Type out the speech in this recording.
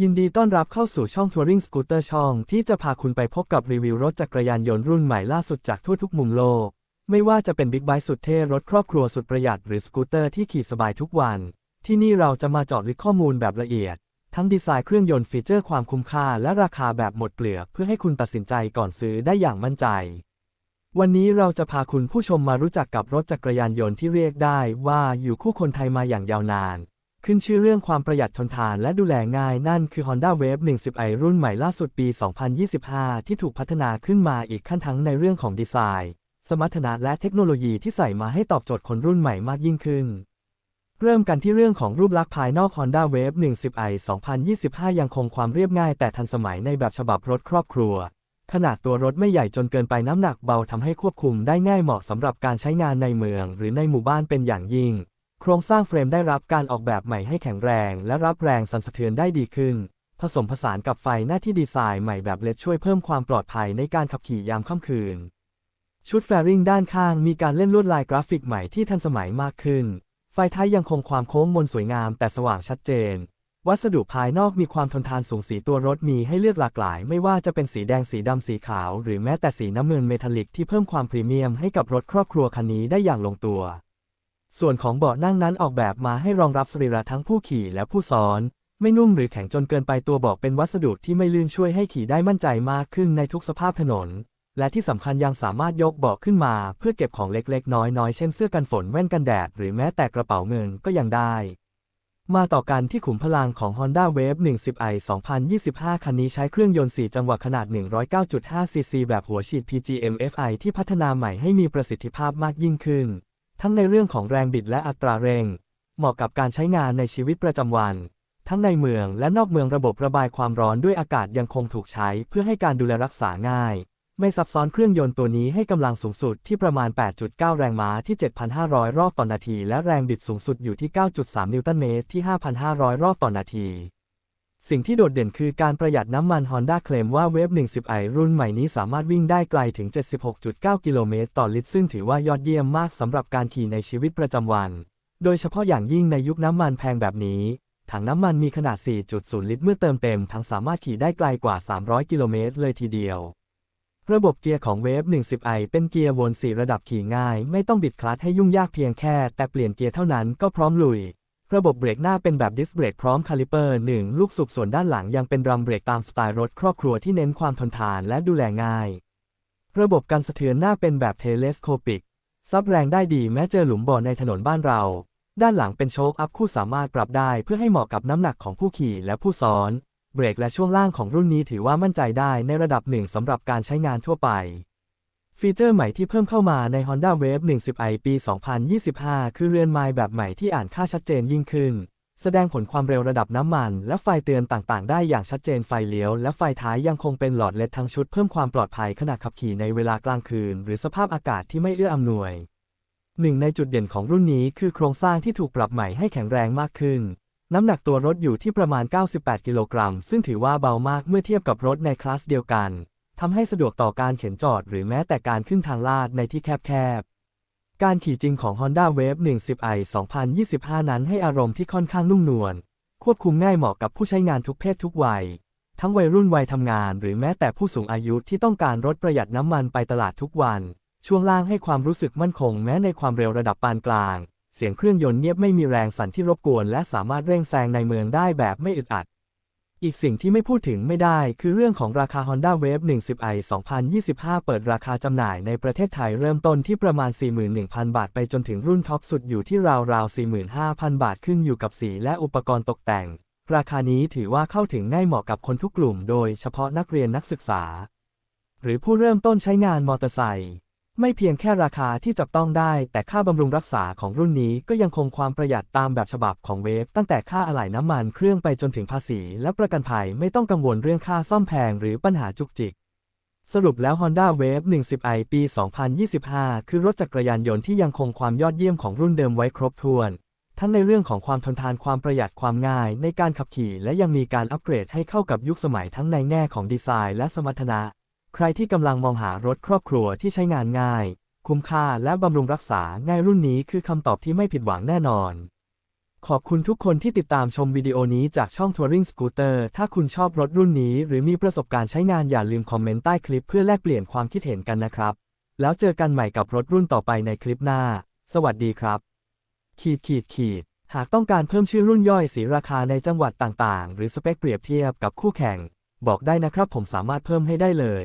ยินดีต้อนรับเข้าสู่ช่อง Touring Scooter ช่องที่จะพาคุณไปพบกับรีวิวรถจักรยานยนต์รุ่นใหม่ล่าสุดจากทั่วทุกมุมโลก ไม่ว่าจะเป็นบิ๊กไบค์สุดเท่รถครอบครัวสุดประหยัดหรือสกูตเตอร์ที่ขี่สบายทุกวัน ที่นี่เราจะมาเจาะลึกข้อมูลแบบละเอียด ทั้งดีไซน์เครื่องยนต์ฟีเจอร์ความคุ้มค่าและราคาแบบหมดเปลือกเพื่อให้คุณตัดสินใจก่อนซื้อได้อย่างมั่นใจ วันนี้เราจะพาคุณผู้ชมมารู้จักกับรถจักรยานยนต์ที่เรียกได้ว่าอยู่คู่คนไทยมาอย่างยาวนาน ขึ้นชื่อเรื่องความประหยัดทนทานและดูแลง่ายนั่นคือ Honda Wave 10i รุ่นใหม่ล่าสุดปี 2025 ที่ถูกพัฒนาขึ้นมาอีกขั้นทั้งในเรื่องของดีไซน์ สมรรถนะและเทคโนโลยีที่ใส่มาให้ตอบโจทย์คนรุ่นใหม่มากยิ่งขึ้น เริ่มกันที่เรื่องของรูปลักษณ์ภายนอก Honda Wave 10i 2025 ยังคงความเรียบง่ายแต่ทันสมัยในแบบฉบับรถครอบครัว ขนาดตัวรถไม่ใหญ่จนเกินไปน้ำหนักเบาทำให้ควบคุมได้ง่ายเหมาะสำหรับการใช้งานในเมือง หรือในหมู่บ้านเป็นอย่างยิ่ง โครงสร้างเฟรมได้รับการออกแบบใหม่ให้แข็งแรง และรับแรงสั่นสะเทือนได้ดีขึ้น ผสมผสานกับไฟหน้าที่ดีไซน์ใหม่แบบเลดช่วยเพิ่มความปลอดภัยในการขับขี่ยามค่ำคืน ชุดแฟริงด้านข้างมีการเล่นลวดลายกราฟิกใหม่ที่ทันสมัยมากขึ้น ไฟท้ายยังคงความโค้งมนสวยงามแต่สว่างชัดเจน วัสดุภายนอกมีความทนทานสูงสีตัวรถมีให้เลือกหลากหลาย ไม่ว่าจะเป็นสีแดงสีดำสีขาว หรือแม้แต่สีน้ำเงินเมทัลลิกที่เพิ่มความพรีเมียมให้กับรถครอบครัวคันนี้ได้อย่างลงตัว ส่วนของเบาะนั่งนั้นออกแบบมาให้รองรับสรีระทั้งผู้ขี่และผู้ซ้อน ไม่นุ่มหรือแข็งจนเกินไปตัวเบาะเป็นวัสดุที่ไม่ลื่นช่วยให้ขี่ได้มั่นใจมากขึ้นในทุกสภาพถนน และที่สำคัญยังสามารถยกเบาะขึ้นมาเพื่อเก็บของเล็กๆ น้อยๆ เช่นเสื้อกันฝนแว่นกันแดด หรือแม้แต่กระเป๋าเงินก็ยังได้มาต่อกันที่ขุมพลังของ Honda Wave 10i 2025 คันนี้ใช้เครื่องยนต์ 4 จังหวะขนาด 109.5 cc แบบหัวฉีด PGM-FI ที่พัฒนาใหม่ให้มีประสิทธิภาพมากยิ่งขึ้น ทั้งในเรื่องของแรงบิดและอัตราเร่ง เหมาะกับการใช้งานในชีวิตประจำวัน ทั้งในเมืองและนอกเมืองระบบระบายความร้อนด้วยอากาศยังคงถูกใช้เพื่อให้การดูแลรักษาง่าย ไม่ซับซ้อนเครื่องยนต์ตัวนี้ให้กำลังสูงสุดที่ประมาณ 8.9 แรงม้าที่ 7,500 รอบต่อนาที และแรงบิดสูงสุดอยู่ที่ 9.3 นิวตันเมตรที่ 5,500 รอบต่อนาที สิ่งที่โดดเด่นคือการประหยัดน้ำมัน Honda เคลมว่า Wave 10i รุ่นใหม่นี้สามารถวิ่งได้ไกลถึง 76.9 กิโลเมตรต่อลิตร ซึ่งถือว่ายอดเยี่ยมมากสำหรับการขี่ในชีวิตประจำวัน โดยเฉพาะอย่างยิ่งในยุคน้ำมันแพงแบบนี้ ถังน้ำมันมีขนาด 4.0 ลิตร เมื่อเติมเต็ม ทั้งสามารถขี่ได้ไกลกว่า 300 กิโลเมตรเลยทีเดียว ระบบเกียร์ของ Wave 10i เป็นเกียร์วน 4 ระดับขี่ง่าย ไม่ต้องบิดคลัตช์ให้ยุ่งยากเพียงแค่ แต่เปลี่ยนเกียร์เท่านั้นก็พร้อมลุย ระบบเบรกหน้าเป็นแบบดิสเบรกพร้อมคาลิเปอร์1ลูกสูบส่วนด้านหลังยังเป็นดรัมเบรกตามสไตล์รถครอบครัวที่เน้นความทนทานและดูแลง่าย ระบบการสะเทือนหน้าเป็นแบบเทเลสโคปิก ซับแรงได้ดีแม้เจอหลุมบ่อในถนนบ้านเรา ด้านหลังเป็นโชคอัพคู่สามารถปรับได้เพื่อให้เหมาะกับน้ำหนักของผู้ขี่และผู้ซ้อน เบรกและช่วงล่างของรุ่นนี้ถือว่ามั่นใจได้ในระดับหนึ่งสำหรับการใช้งานทั่วไป ฟีเจอร์ใหม่ที่เพิ่มเข้ามาใน Honda Wave 10i ปี 2025 คือเรือนไมล์แบบใหม่ที่อ่านค่าชัดเจนยิ่งขึ้น แสดงผลความเร็วระดับน้ำมัน และไฟเตือนต่างๆ ได้อย่างชัดเจนไฟเลี้ยว และไฟท้ายยังคงเป็นหลอดเลดทั้งชุดเพิ่มความปลอดภัยขณะขับขี่ในเวลากลางคืน หรือสภาพอากาศที่ไม่เอื้ออำนวยหนึ่งในจุดเด่นของรุ่นนี้คือโครงสร้างที่ถูกปรับใหม่ให้แข็งแรงมากขึ้น น้ำหนักตัวรถอยู่ที่ประมาณ 98 กิโลกรัม ซึ่งถือว่าเบามากเมื่อเทียบกับรถในคลาสเดียวกัน ทำให้สะดวกต่อการเข็นจอดหรือแม้แต่การขึ้นทางลาดในที่แคบๆ การขี่จริงของ Honda Wave 10i 2025 นั้นให้อารมณ์ที่ค่อนข้างนุ่มนวล ควบคุมง่ายเหมาะกับผู้ใช้งานทุกเพศทุกวัย ทั้งวัยรุ่นวัยทำงาน หรือแม้แต่ผู้สูงอายุที่ต้องการรถประหยัดน้ำมันไปตลาดทุกวัน ช่วงล่างให้ความรู้สึกมั่นคงแม้ในความเร็วระดับปานกลาง เสียงเครื่องยนต์เงียบไม่มีแรงสั่นที่รบกวน และสามารถเร่งแซงในเมืองได้แบบไม่อึดอัด อีกสิ่งที่ไม่พูดถึงไม่ได้คือเรื่องของราคา Honda Wave 10i 2025 เปิดราคาจำหน่ายในประเทศไทยเริ่มต้นที่ประมาณ 41,000 บาทไปจนถึงรุ่นท็อปสุดอยู่ที่ราวๆ 45,000 บาทขึ้นอยู่กับสีและอุปกรณ์ตกแต่ง ราคานี้ถือว่าเข้าถึงง่ายเหมาะกับคนทุกกลุ่มโดยเฉพาะนักเรียนนักศึกษา หรือผู้เริ่มต้นใช้งานมอเตอร์ไซค์ ไม่เพียงแค่ราคาที่จับต้องได้ แต่ค่าบำรุงรักษาของรุ่นนี้ก็ยังคงความประหยัดตามแบบฉบับของเวฟตั้งแต่ค่าอะไหล่น้ำมันเครื่องไปจนถึงภาษี และประกันภัยไม่ต้องกังวลเรื่องค่าซ่อมแพงหรือปัญหาจุกจิก สรุปแล้ว Honda Wave 10i ปี 2025 คือรถจักรยานยนต์ที่ยังคงความยอดเยี่ยมของรุ่นเดิมไว้ครบถ้วนทั้งในเรื่องของความทนทานความประหยัดความง่าย ในการขับขี่และยังมีการอัปเกรดให้เข้ากับยุคสมัยทั้งในแง่ของดีไซน์และสมรรถนะ ใครที่กำลังมองหารถครอบครัวที่ใช้งานง่าย คุ้มค่าและบำรุงรักษาง่ายรุ่นนี้คือคำตอบที่ไม่ผิดหวังแน่นอน ขอบคุณทุกคนที่ติดตามชมวิดีโอนี้จากช่อง Touring Scooter ถ้าคุณชอบรถรุ่นนี้หรือมีประสบการณ์ใช้งานอย่าลืมคอมเมนต์ใต้คลิปเพื่อแลกเปลี่ยนความคิดเห็นกันนะครับ แล้วเจอกันใหม่กับรถรุ่นต่อไปในคลิปหน้า สวัสดีครับ ขีดขีดขีดหากต้องการเพิ่มชื่อรุ่นย่อยสีราคาในจังหวัดต่างๆ หรือสเปคเปรียบเทียบกับคู่แข่ง บอกได้นะครับผมสามารถเพิ่มให้ได้เลย